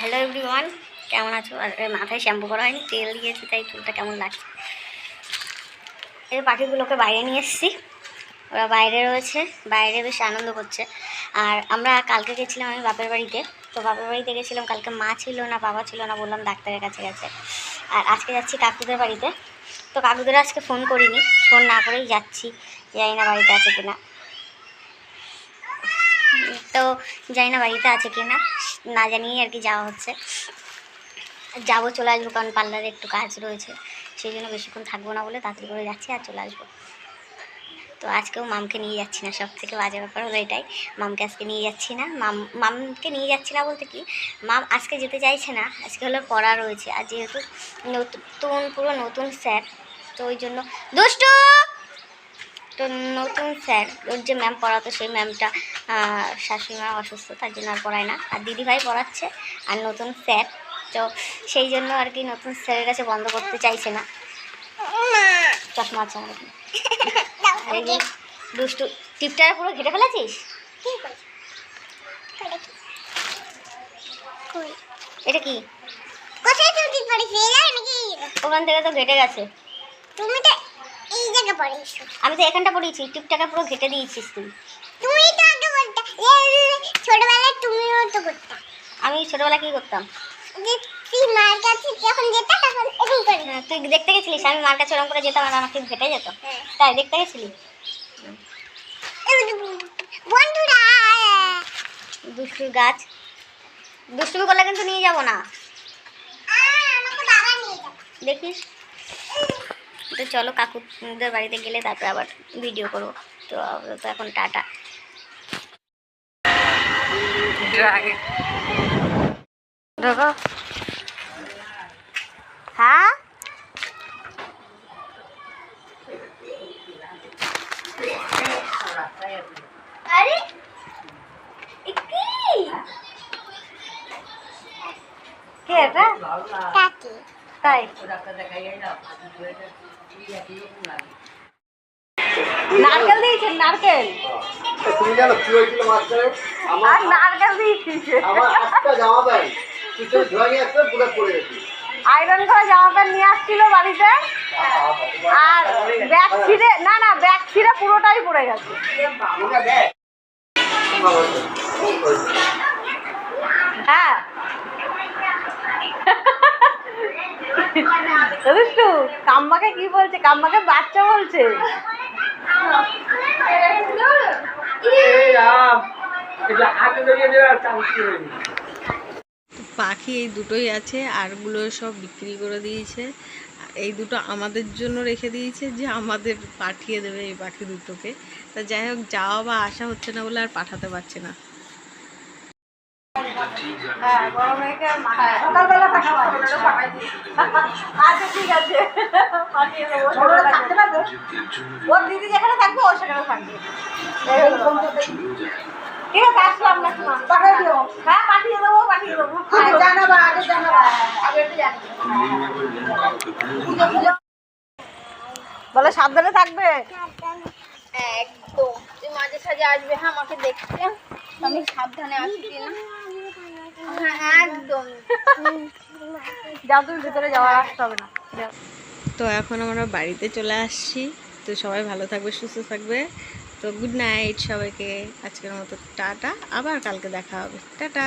Hello everyone কেমন আছো? আর মাথায় শ্যাম্পু করা হয়নি, তেল দিয়েছি, তাই চুলটা কেমন লাগছে? এই পাখিগুলোকে বাইরে নিয়ে এসেছি। ওরা বাইরে রয়েছে, বাইরে বেশ আনন্দ করছে। আর আমরা কালকে গেছিলাম আমি বাপের বাড়িতে। তো বাপের বাড়িতে গেছিলাম, কালকে মা ছিল না, বাবা ছিল না, বললাম ডাক্তারের কাছে গেছে। আর আজকে যাচ্ছি কাকুদের বাড়িতে। তো কাকুদের আজকে ফোন করিনি ফোন না করেই যাচ্ছি। জানি না বাড়িতে আছে কিনা। তো জানি না বাড়িতে আছে কি না না জানিয়ে আর কি যাওয়া হচ্ছে। যাব, চলে আসব, কারণ পার্লারে একটু কাজ রয়েছে। সেই জন্য বেশিক্ষণ থাকব না বলে তাড়াতাড়ি করে যাচ্ছি আর চলে আসব। তো আজকেও মামকে নিয়ে যাচ্ছি না, সব থেকে বাজে ব্যাপার হলো এটাই। মামকে আজকে নিয়ে যাচ্ছি না, মাম, মামকে নিয়ে যাচ্ছি না বলতে কি, মাম আজকে যেতে চাইছে না, আজকে হলো পড়া রয়েছে। আর যেহেতু নতুন, পুরো নতুন স্যার তো ওই জন্য, দুষ্টু! তো নতুন স্যার ওর যে ম্যাম পড়াতো সেই ম্যামটা শাশুড়ি মা অসুস্থ তার জন্য আর পড়ায় না। আর দিদিভাই পড়াচ্ছে আর নতুন স্যার। তো সেই জন্য আর কি নতুন স্যারের কাছে বন্ধ করতে চাইছে না। চশমা আছে আমার দুষ্টু টিপটারে পুরো ঘেটে ফেলেছিস? এটা কি? কোথায় ওখান থেকে তো ঘেটে গেছে। তুমি তো এই জায়গায় পড়েছো আমি তো এখানটা পড়েছি টিপটাকে পুরো ঘেটে দিয়েছিস তুই। তুমি তো আগে বলতে ছোটবেলায় তুমিও তো করতে। আমি ছোটোবেলা কী করতাম? তুই মার কাছে যখন যেত তখন এরকম করে হ্যাঁ, তুই দেখতে গেছিলিস আমি মার কাছে ওরকম করে যেতাম আর আমাকে ঘেটে যেত। হ্যাঁ। তাই দেখতে গেছিলি? বন্ধুরা। দুষ্টুর গাছ। দুষ্টুমি করলে কিন্তু নিয়ে যাব না। আমাকে বাবা নিয়ে যাবে। দেখিস? তো চলো কাকুদের বাড়িতে গেলে তারপরে আবার ভিডিও করব। তো তো এখন টাটা। হ্যাঁ? আরে কি? কে এটা? কাকি। তাই। নারকেল দিয়েছেন নারকেল? তুমি জানো কি হয়েছিল মাঝখানে? আমার আর নারকেল আমার জামা প্যান্ট। ধোয়া নিয়ে আসতে পুরো পড়ে গেছি। আয়রন করা জামা প্যান্ট নিয়ে আসছিল বাড়িতে? আর ব্যাগ ছিঁড়ে না না ব্যাগ ছিঁড়ে পুরোটাই পড়ে গেছে। হ্যাঁ। দুষ্টু কাম্মাকে কি বলছে? কাম্মাকে বাচ্চা বলছে। পাখি এই দুটোই আছে আরগুলো সব বিক্রি করে দিয়েছে। এই দুটো আমাদের জন্য রেখে দিয়েছে যে আমাদের পাঠিয়ে দেবে এই পাখি দুটোকে। তা যাই হোক যাওয়া বা আসা হচ্ছে না বলে আর পাঠাতে পারছে না। হ্যাঁ আচ্ছা ঠিক আছে থাকতে পারবে ওর দিদি যেখানে থাকবে ও সেখানে থাকবে ঠিক পাঠিয়ে হ্যাঁ দেবো জানাব বলে সাবধানে থাকবে। একদম। মাঝে সাঝে আসবে হ্যাঁ আমাকে দেখতে। আমি সাবধানে আসবি না। হ্যাঁ যাও তুমি ভিতরে যাওয়া আসতে হবে না। তো এখন আমরা বাড়িতে চলে আসছি। তো সবাই ভালো থাকবে সুস্থ থাকবে। তো গুড নাইট সবাইকে। আজকের মতো টাটা। আবার কালকে দেখা হবে। টাটা।